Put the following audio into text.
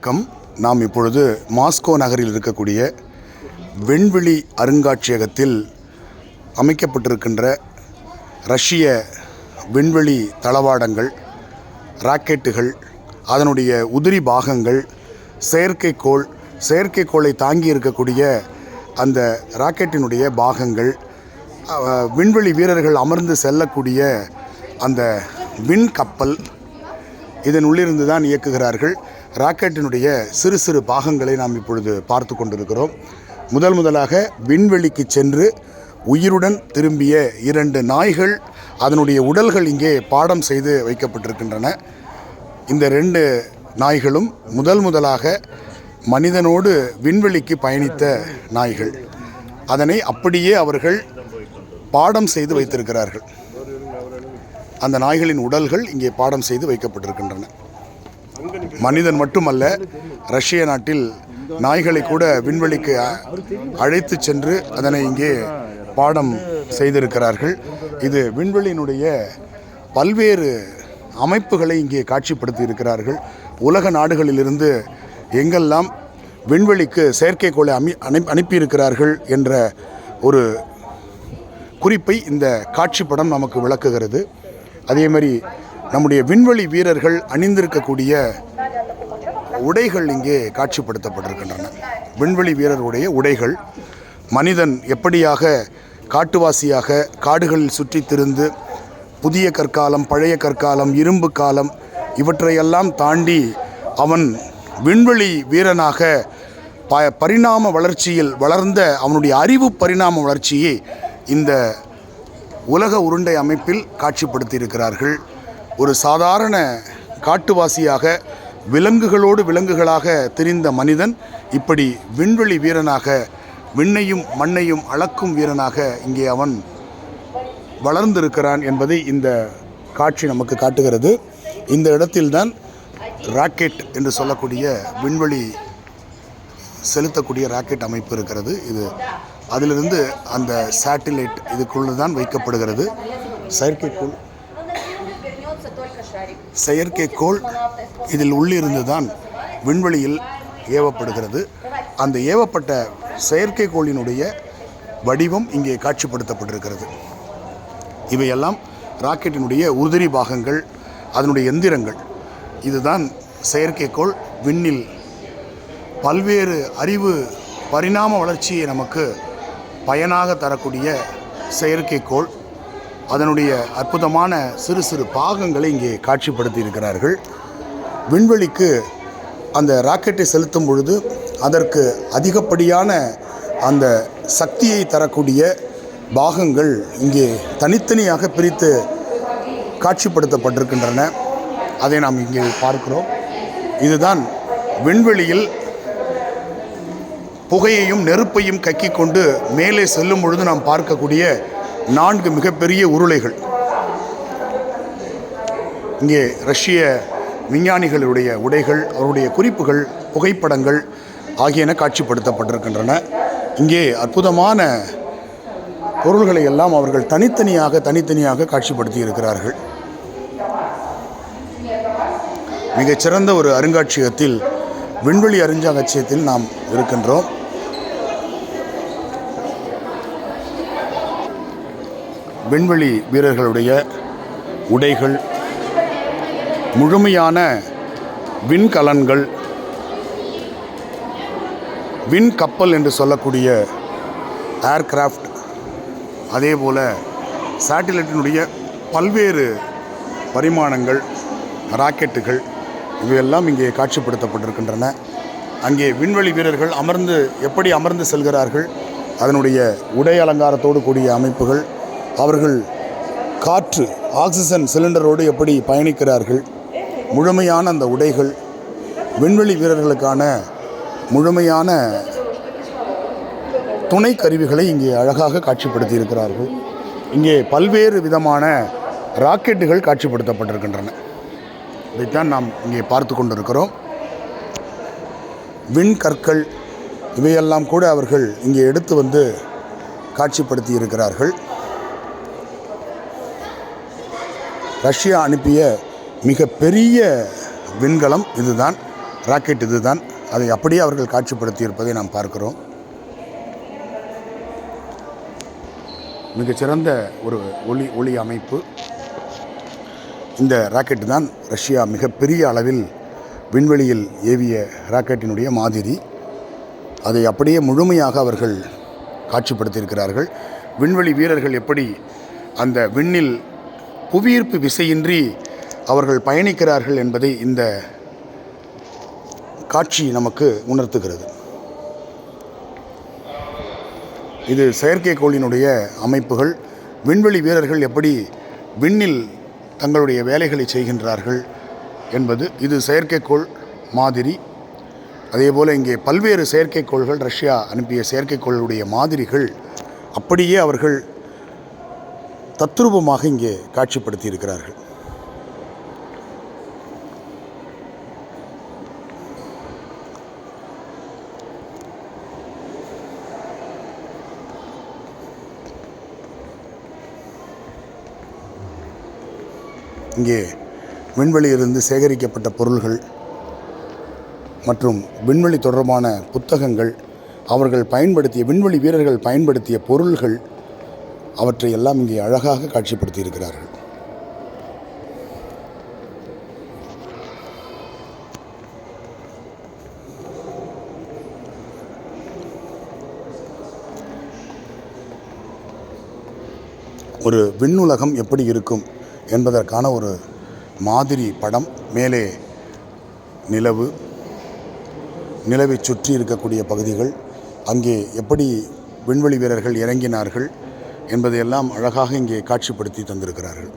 வணக்கம். நாம் இப்பொழுது மாஸ்கோ நகரில் இருக்கக்கூடிய விண்வெளி அருங்காட்சியகத்தில் அமைக்கப்பட்டிருக்கின்ற ரஷ்ய விண்வெளி தளவாடங்கள் ராக்கெட்டுகள் அதனுடைய உதிரி பாகங்கள் செயற்கைக்கோள் செயற்கைக்கோளை தாங்கி இருக்கக்கூடிய அந்த ராக்கெட்டினுடைய பாகங்கள் விண்வெளி வீரர்கள் அமர்ந்து செல்லக்கூடிய அந்த விண்கப்பல் இதன் உள்ளிருந்து தான் இயக்குகிறார்கள். ராக்கெட்டினுடைய சிறு சிறு பாகங்களை நாம் இப்பொழுது பார்த்து கொண்டிருக்கிறோம். முதல் முதலாக விண்வெளிக்கு சென்று உயிருடன் திரும்பிய இரண்டு நாய்கள் அதனுடைய உடல்கள் இங்கே பாடம் செய்து வைக்கப்பட்டிருக்கின்றன. இந்த ரெண்டு நாய்களும் முதல் முதலாக மனிதனோடு விண்வெளிக்கு பயணித்த நாய்கள். அதனை அப்படியே அவர்கள் பாடம் செய்து வைத்திருக்கிறார்கள். அந்த நாய்களின் உடல்கள் இங்கே பாடம் செய்து வைக்கப்பட்டிருக்கின்றன. மனிதன் மட்டுமல்ல ரஷ்ய நாட்டில் நாய்களை கூட விண்வெளிக்கு அழைத்து சென்று அதனை இங்கே பாடம் செய்திருக்கிறார்கள். இது விண்வெளியினுடைய பல்வேறு அமைப்புகளை இங்கே காட்சிப்படுத்தி இருக்கிறார்கள் உலக நாடுகளிலிருந்து எங்கெல்லாம் விண்வெளிக்கு செயற்கைக்கோளை அமி அனுப்பி அனுப்பியிருக்கிறார்கள் என்ற ஒரு குறிப்பை இந்த காட்சிப்படம் நமக்கு விளக்குகிறது. அதே மாதிரி நம்முடைய விண்வெளி வீரர்கள் அணிந்திருக்கக்கூடிய உடைகள் இங்கே காட்சிப்படுத்தப்பட்டிருக்கின்றன. விண்வெளி வீரருடைய உடைகள் மனிதன் எப்படியாக காட்டுவாசியாக காடுகளில் சுற்றித் திரிந்து புதிய கற்காலம் பழைய கற்காலம் இரும்பு காலம் இவற்றையெல்லாம் தாண்டி அவன் விண்வெளி வீரனாக ப பரிணாம வளர்ச்சியில் வளர்ந்த அவனுடைய அறிவு பரிணாம வளர்ச்சியை இந்த உலக உருண்டை அமைப்பில் காட்சிப்படுத்தியிருக்கிறார்கள். ஒரு சாதாரண காட்டுவாசியாக விலங்குகளோடு விலங்குகளாக தெரிந்த மனிதன் இப்படி விண்வெளி வீரனாக விண்ணையும் மண்ணையும் அளக்கும் வீரனாக இங்கே அவன் வளர்ந்திருக்கிறான் என்பதை இந்த காட்சி நமக்கு காட்டுகிறது. இந்த இடத்தில்தான் ராக்கெட் என்று சொல்லக்கூடிய விண்வெளி செலுத்தக்கூடிய ராக்கெட் அமைப்பு இருக்கிறது. இது அதிலிருந்து அந்த சேட்டிலைட் இதுக்குள்ளே தான் வைக்கப்படுகிறது. செயற்கைக்குள் செயற்கைக்கோள் இதில் உள்ளிருந்து தான் விண்வெளியில் ஏவப்படுகிறது. அந்த ஏவப்பட்ட செயற்கைக்கோளினுடைய வடிவம் இங்கே காட்சிப்படுத்தப்பட்டிருக்கிறது. இவையெல்லாம் ராக்கெட்டினுடைய உதிரி பாகங்கள் அதனுடைய எந்திரங்கள். இதுதான் செயற்கைக்கோள் விண்ணில். பல்வேறு அறிவு பரிணாம வளர்ச்சியை நமக்கு பயனாக தரக்கூடிய செயற்கைக்கோள். அதனுடைய அற்புதமான சிறு சிறு பாகங்களை இங்கே காட்சிப்படுத்தி இருக்கிறார்கள் விண்வெளிக்கு அந்த ராக்கெட்டை செலுத்தும் பொழுது அதற்கு அதிகப்படியான அந்த சக்தியை தரக்கூடிய பாகங்கள் இங்கே தனித்தனியாக பிரித்து காட்சிப்படுத்தப்பட்டிருக்கின்றன. அதை நாம் இங்கே பார்க்கிறோம். இதுதான் விண்வெளியில் புகையையும் நெருப்பையும் கக்கிக்கொண்டு மேலே செல்லும் பொழுது நாம் பார்க்கக்கூடிய நான்கு மிகப்பெரிய உருளைகள். இங்கே ரஷ்ய விஞ்ஞானிகளுடைய உடைகள் அவருடைய குறிப்புகள் புகைப்படங்கள் ஆகியன காட்சிப்படுத்தப்பட்டிருக்கின்றன. இங்கே அற்புதமான பொருள்களை எல்லாம் அவர்கள் தனித்தனியாக தனித்தனியாக காட்சிப்படுத்தி இருக்கிறார்கள். மிகச்சிறந்த ஒரு அருங்காட்சியகத்தில் விண்வெளி அருங்காட்சியகத்தில் நாம் இருக்கின்றோம். விண்வெளி வீரர்களுடைய உடைகள் முழுமையான விண்கலன்கள் விண்கப்பல் என்று சொல்லக்கூடிய ஏர்கிராஃப்ட் அதே போல் சேட்டிலைட்டினுடைய பல்வேறு பரிமாணங்கள் ராக்கெட்டுகள் இவையெல்லாம் இங்கே காட்சிப்படுத்தப்பட்டிருக்கின்றன. அங்கே விண்வெளி வீரர்கள் அமர்ந்து எப்படி அமர்ந்து செல்கிறார்கள் அதனுடைய உடை அலங்காரத்தோடு கூடிய அமைப்புகள் அவர்கள் காற்று ஆக்சிஜன் சிலிண்டரோடு எப்படி பயணிக்கிறார்கள் முழுமையான அந்த உடைகள் விண்வெளி வீரர்களுக்கான முழுமையான துணை கருவிகளை இங்கே அழகாக காட்சிப்படுத்தி இருக்கிறார்கள் இங்கே பல்வேறு விதமான ராக்கெட்டுகள் காட்சிப்படுத்தப்பட்டிருக்கின்றன. இதைத்தான் நாம் இங்கே பார்த்து கொண்டிருக்கிறோம். விண்கற்கள் இவையெல்லாம் கூட அவர்கள் இங்கே எடுத்து வந்து காட்சிப்படுத்தி இருக்கிறார்கள் ரஷ்யா அனுப்பிய மிக பெரிய விண்கலம் இதுதான் ராக்கெட் இதுதான். அதை அப்படியே அவர்கள் காட்சிப்படுத்தியிருப்பதை நாம் பார்க்கிறோம். மிகச்சிறந்த ஒரு ஒளி ஒளி அமைப்பு. இந்த ராக்கெட் தான் ரஷ்யா மிகப்பெரிய அளவில் விண்வெளியில் ஏவிய ராக்கெட்டினுடைய மாதிரி. அதை அப்படியே முழுமையாக அவர்கள் காட்சிப்படுத்தியிருக்கிறார்கள். விண்வெளி வீரர்கள் எப்படி அந்த விண்ணில் புவியீர்ப்பு விசையின்றி அவர்கள் பயணிக்கிறார்கள் என்பதை இந்த காட்சி நமக்கு உணர்த்துகிறது. இது செயற்கைக்கோளினுடைய அமைப்புகள். விண்வெளி வீரர்கள் எப்படி விண்ணில் தங்களுடைய வேலைகளை செய்கின்றார்கள் என்பது இது செயற்கைக்கோள் மாதிரி. அதேபோல் இங்கே பல்வேறு செயற்கைக்கோள்கள் ரஷ்யா அனுப்பிய செயற்கைக்கோளுடைய மாதிரிகள். அப்படியே அவர்கள் தத்ரூபமாக இங்கே காட்சிப்படுத்தி இருக்கிறார்கள் இங்கே விண்வெளியிலிருந்து சேகரிக்கப்பட்ட பொருள்கள் மற்றும் விண்வெளி தொடர்பான புத்தகங்கள் அவர்கள் பயன்படுத்திய விண்வெளி வீரர்கள் பயன்படுத்திய பொருள்கள் அவற்றை எல்லாம் இங்கே அழகாக காட்சிப்படுத்தி இருக்கிறார்கள் ஒரு விண்ணுலகம் எப்படி இருக்கும் என்பதற்கான ஒரு மாதிரி படம் மேலே நிலவு நிலவை சுற்றி இருக்கக்கூடிய பகுதிகள் அங்கே எப்படி விண்வெளி வீரர்கள் இறங்கினார்கள் என்பதையெல்லாம் அழகாக இங்கே காட்சிப்படுத்தி தந்திருக்கிறார்கள்.